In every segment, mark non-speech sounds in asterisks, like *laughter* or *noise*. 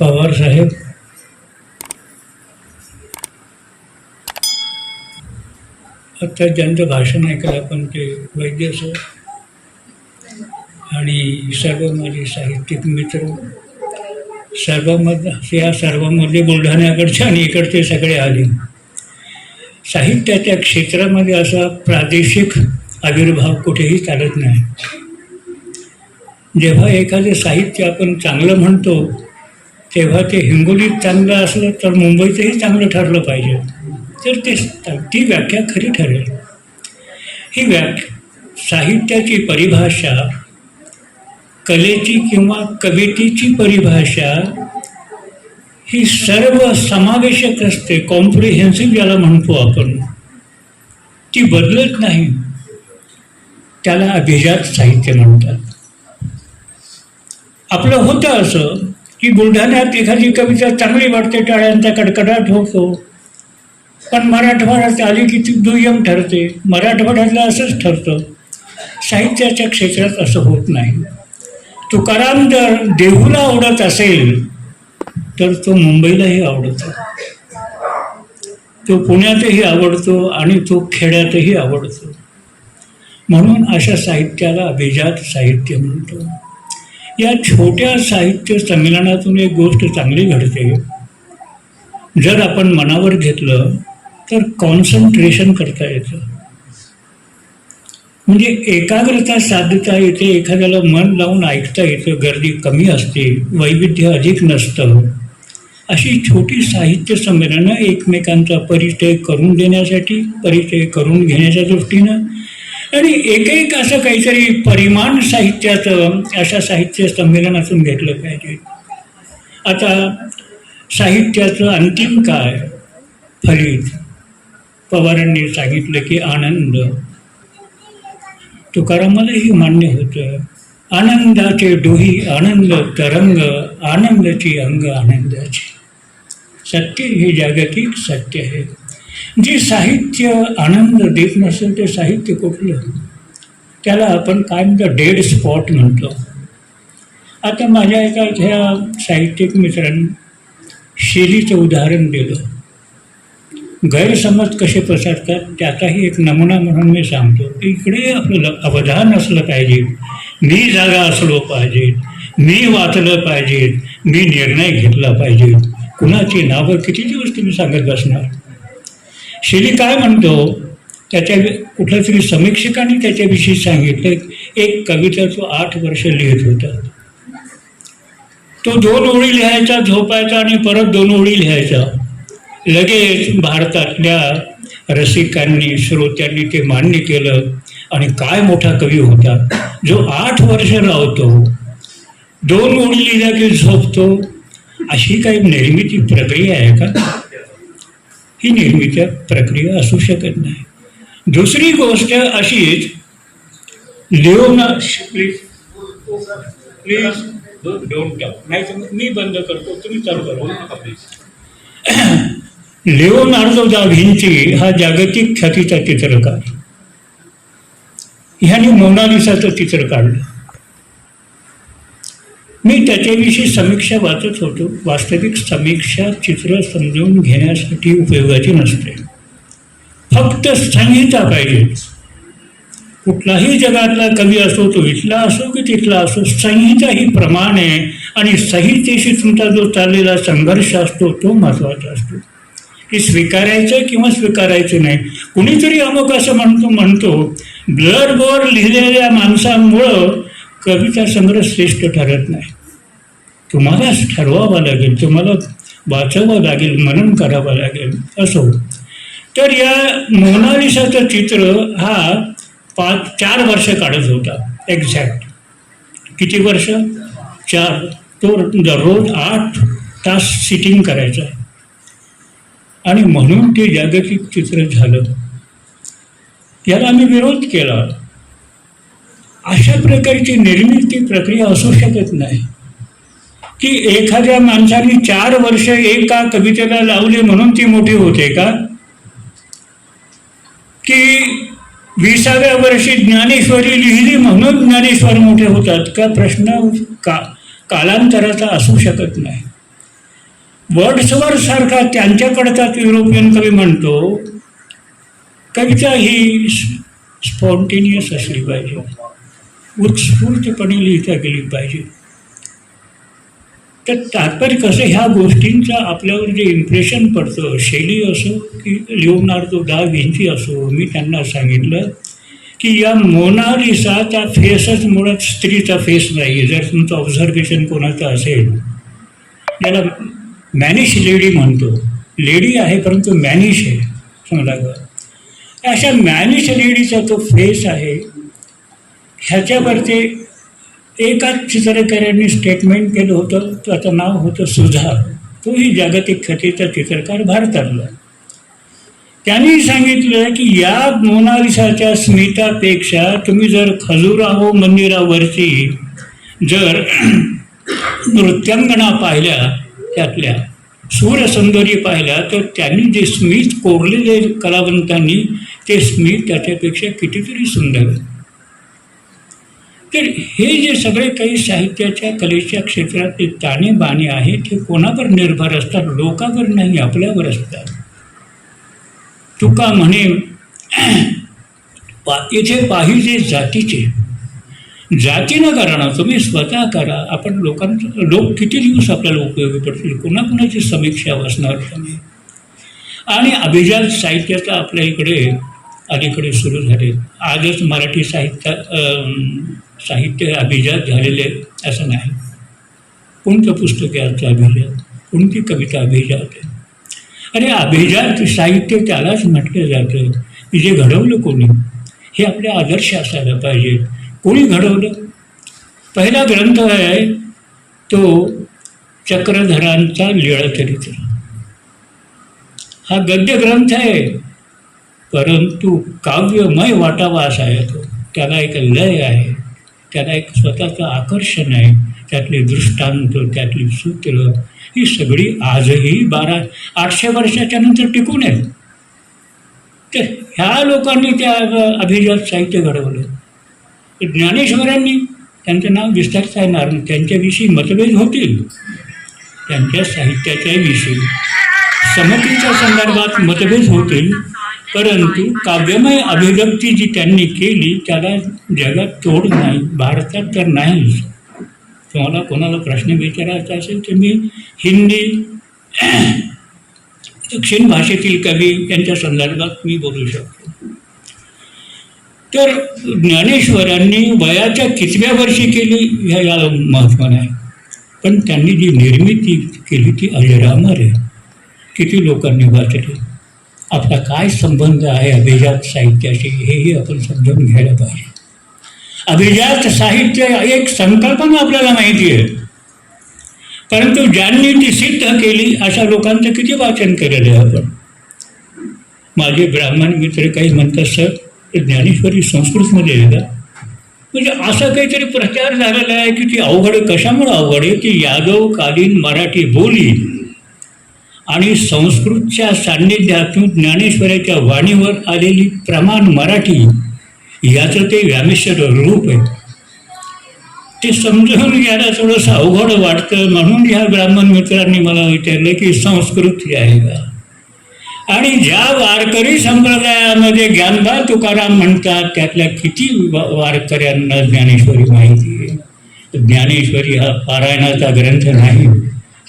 पवार साहेब. आता ज्यांचं भाषण ऐकलं आपण ते वैद्य सर आणि सर्व माझे साहित्यिक मित्र. सर्वांमध्ये या सर्वांमध्ये बुलढाण्याकडचे आणि इकडचे सगळे आले. साहित्याच्या क्षेत्रामध्ये असा प्रादेशिक आविर्भाव कुठेही चालत नाही. जेव्हा एखादे साहित्य आपण चांगलं म्हणतो तेव्हा ते हिंगोलीत चांगलं असलं तर मुंबईतही चांगलं ठरलं पाहिजे. तर ते ती व्याख्या खरी ठरेल. ही व्याख्या साहित्याची परिभाषा कलेची किंवा कवितेची परिभाषा ही सर्व समावेशक असते. कॉम्प्रिहेन्सिव्ह ज्याला म्हणतो आपण. ती बदलत नाही. त्याला अभिजात साहित्य म्हणतात. आपलं होतं असं की बुलढाण्यात एखादी कविता चांगली वाटते टाळ्यांचा कडकडाट होतो. पण मराठवाड्यात आली की ती दुय्यम ठरते. मराठवाड्यातलं असंच ठरतं. साहित्याच्या क्षेत्रात असं होत नाही. तुकाराम जर देहूला आवडत असेल तर तो मुंबईलाही आवडतो. तो पुण्यातही आवडतो आणि तो खेड्यातही आवडतो. म्हणून अशा साहित्याला अभिजात साहित्य म्हणतो. या छोट्या साहित्य संमेलनातून एक गोष्ट चांगली घडते. जर आपण मनावर घेतलं तर कॉन्सन्ट्रेशन करता येतं. म्हणजे एकाग्रता साधता येते एखाद्याला मन लावून ऐकता येतं गर्दी कमी असते वैविध्य अधिक नसतं. अशी छोटी साहित्य संमेलनं एकमेकांचा परिचय करून देण्यासाठी परिचय करून घेण्याच्या दृष्टीनं आणि एक एक असं काहीतरी परिमाण साहित्याचं अशा साहित्य संमेलनातून घेतलं पाहिजे. आता साहित्याचं अंतिम काय? फलित. पवारांनी सांगितलं की आनंद. तुकारामालाही मान्य होतं. आनंदाचे डोही आनंद तरंग आनंदाची अंग आनंदाची. सत्य हे जागतिक सत्य आहे. जे साहित्य आनंद देत नसेल ते साहित्य कुठलं? त्याला आपण काय म्हणतो? डेड स्पॉट म्हणतो. आता माझ्या एका ह्या साहित्यिक मित्रांनी शेलीचं उदाहरण दिलं. गैरसमज कसे पसरतात त्याचाही एक नमुना म्हणून मी सांगतो. की इकडे आपलं अवधान असलं पाहिजे. मी जागा असलो पाहिजे. मी वाचलं पाहिजे. मी निर्णय घेतला पाहिजे. कुणाची नावं किती दिवस तुम्ही सांगत बसणार? शेली काय म्हणतो? त्याच्या कुठल्या तरी समीक्षकाने त्याच्याविषयी सांगितलं. एक कविता तो आठ वर्ष लिहित होता. तो दोन ओळी लिहायचा झोपायचा आणि परत दोन ओळी लिहायचा. लगेच भारतातल्या रसिकांनी श्रोत्यांनी ते मान्य केलं आणि काय मोठा कवी होता. जो आठ वर्ष लावतो दोन ओळी लिहिल्या की झोपतो अशी काही निर्मिती प्रक्रिया आहे का? ही निर्मिती प्रक्रिया असू शकत नाही. दुसरी गोष्ट अशीच लिओना प्लीज प्लीज डोंट नाही तर मी बंद करतो तुम्ही चालू करा. लिओनार्डो दा व्हिंची हा जागतिक ख्यातीचा चित्रकार. ह्याने मोनालिसाचं चित्र काढलं. मी त्याच्याविषयी समीक्षा वाचत होतो. वास्तविक समीक्षा चित्र समजून घेण्यासाठी उपयोगाची नसते. फक्त संहिता पाहिजे. कुठलाही जगातला कवी असो तो इथला असो की तिथला असो संहिता ही प्रमाण आहे आणि संहितेशी तुमचा जो चाललेला संघर्ष असतो तो महत्त्वाचा असतो. की स्वीकारायचं किंवा स्वीकारायचं नाही. कुणीतरी अमुक असं म्हणतो म्हणतो ब्लडवर लिहिलेल्या माणसांमुळं कविता संग्रह श्रेष्ठ ठरत नाही. तुम्हालाच ठरवावं लागेल तुम्हाला वाचावं लागेल मनन करावं लागेल असो तर या मोनालिसाचं चित्र हा पाच चार वर्ष काढत होता एक्झॅक्ट किती वर्ष? चार. तो दररोज आठ तास सिटिंग करायचा. आणि म्हणून ते जागतिक चित्र झालं. याला आम्ही विरोध केला. अशा प्रकारची निर्मिती प्रक्रिया असू शकत नाही. की एखाद्या माणसाने चार वर्ष एका कवितेला लावली म्हणून ती मोठी होते का? की विसाव्या वर्षी ज्ञानेश्वरी लिहिली म्हणून ज्ञानेश्वर मोठे होतात का? प्रश्न का कालांतराचा असू शकत नाही. वर्ड्सवर सारखा त्यांच्याकडचा युरोपियन कवी म्हणतो कविता ही स्पॉन्टेनियस असली पाहिजे. उत्स्फूर्तपणे लिहिता गेली पाहिजे. तर तात्पर्य कसं ह्या गोष्टींचं आपल्यावर जे इम्प्रेशन पडतं शैली असो की लिओनार्दो दा विंची असो मी त्यांना सांगितलं की या मोनालिसाचा फेसच मुळात स्त्रीचा फेस नाही जर तुमचं ऑब्झर्वेशन कोणाचं असेल त्याला मॅनिश लेडी म्हणतो लेडी आहे परंतु मॅनिश आहे समजा का अशा मॅनिश लेडीचा तो फेस आहे ह्याच्यावरती एकाच चित्रकारांनी स्टेटमेंट केलं होतं त्याचं नाव होतं सुधा तोही जागतिक ख्यातीचा चित्रकार भारतातला त्यांनी सांगितलं की या मोनालिसाच्या स्मितापेक्षा तुम्ही जर खजुराहो मंदिरावरची जर *clears throat* नृत्यांगणा पाहिल्या त्यातल्या सूरसुंदरी पाहिल्या तर त्यांनी जे स्मित कोरलेले कलावंतांनी ते स्मित त्याच्यापेक्षा कितीतरी सुंदर आहे. तर हे जे सगळे काही साहित्याच्या कलेच्या क्षेत्रातले ताणे बाणे आहेत हे कोणावर निर्भर असतात? लोकावर नाही आपल्यावर असतात. तुका म्हणे पा इथे पाहिजे जातीचे. जातीनं करा ना तुम्ही स्वतः करा. आपण लोकांचं लोक किती दिवस आपल्याला उपयोगी पडतील? कोणाकोणाची समीक्षा वाचणार तुम्ही? आणि अभिजात साहित्याचा आपल्या इकडे अलीकडे सुरू झाले. आजच मराठी साहित्य साहित्य अभिजात झालेले असं नाही. कोणतं पुस्तक आहे आजचं अभिजात? कोणती कविता अभिजात आहे? अरे अभिजात साहित्य त्यालाच म्हटलं जातं की जे घडवलं कोणी हे आपले आदर्श असायला पाहिजे कोणी घडवलं? पहिला ग्रंथ आहे तो चक्रधरांचा लीळचरित्र हा गद्य ग्रंथ आहे परंतु काव्यमय वाटावा असा आहे तो. त्याला एक लय आहे. त्याला एक स्वतःचं आकर्षण आहे. त्यातले दृष्टांत त्यातली सूत्र ही सगळी आजही बारा आठशे वर्षाच्या नंतर टिकून आहे. तर ह्या लोकांनी त्या अभिजात साहित्य घडवलं. ज्ञानेश्वरांनी त्यांचं नाव विस्तारता येणार नाही. त्यांच्याविषयी मतभेद होतील. त्यांच्या साहित्याच्याही विषयी समतीच्या संदर्भात मतभेद होतील. परंतु काव्यमय अभिव्यक्ती जी त्यांनी केली त्याला जगात तोड नाही भारतात तर नाही. तुम्हाला कोणाला प्रश्न विचारायचा असेल तर मी हिंदी दक्षिण भाषेतील कवी यांच्या संदर्भात मी बोलू शकतो. तर ज्ञानेश्वरांनी वयाच्या कितव्या वर्षी केली ह्या याला महत्त्व नाही पण त्यांनी जी निर्मिती केली ती अजरामर आहे. किती लोकांनी वाचली. आपला काय संबंध आहे अभिजात साहित्याशी हेही आपण समजून घ्यायला पाहिजे. अभिजात साहित्य एक संकल्पना आपल्याला माहिती आहे. परंतु ज्यांनी ती सिद्ध केली अशा लोकांचं किती वाचन केलेलं आहे आपण? माझे ब्राह्मण मित्र काही म्हणतात सर ते ज्ञानेश्वरी संस्कृतमध्ये आहे का? म्हणजे असा काहीतरी प्रचार झालेला आहे की ती अवघड कशामुळे अवघड आहे? की यादवकालीन मराठी बोली आणि संस्कृतच्या सान्निध्यातून ज्ञानेश्वराच्या वाणीवर आलेली प्रमाण मराठी याचं ते व्यामेश्वर रूप आहे. ते समजून घ्यायला थोडंसं अवघड वाटतं. म्हणून ह्या ब्राह्मण मित्रांनी मला विचारलं की संस्कृत ही आहे का? आणि ज्या वारकरी संप्रदायामध्ये ज्ञानबा तुकाराम म्हणतात त्यातल्या किती वारकऱ्यांना ज्ञानेश्वरी माहिती आहे? ज्ञानेश्वरी हा पारायणाचा ग्रंथ नाही.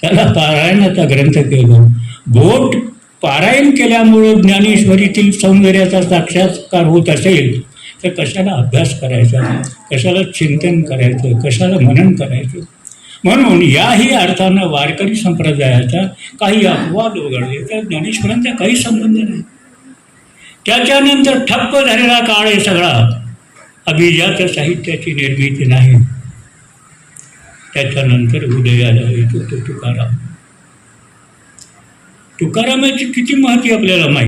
त्याला पारायणाचा ग्रंथ केलं. बोट पारायण केल्यामुळं ज्ञानेश्वरीतील सौंदर्याचा साक्षात्कार होत असेल तर कशाला अभ्यास करायचा? कशाला चिंतन करायचं? कशाला मनन करायचं? म्हणून याही अर्थानं वारकरी संप्रदायाचा काही अपवाद वगळले तर ज्ञानेश्वरांचा काही संबंध नाही. त्याच्यानंतर ठप्प झालेला काळ आहे सगळा. अभिजात साहित्याची निर्मिती नाही. त्याच्यानंतर उदयाला येतो तो तुकाराम. तुकारामाची किती महती आपल्याला माहिती?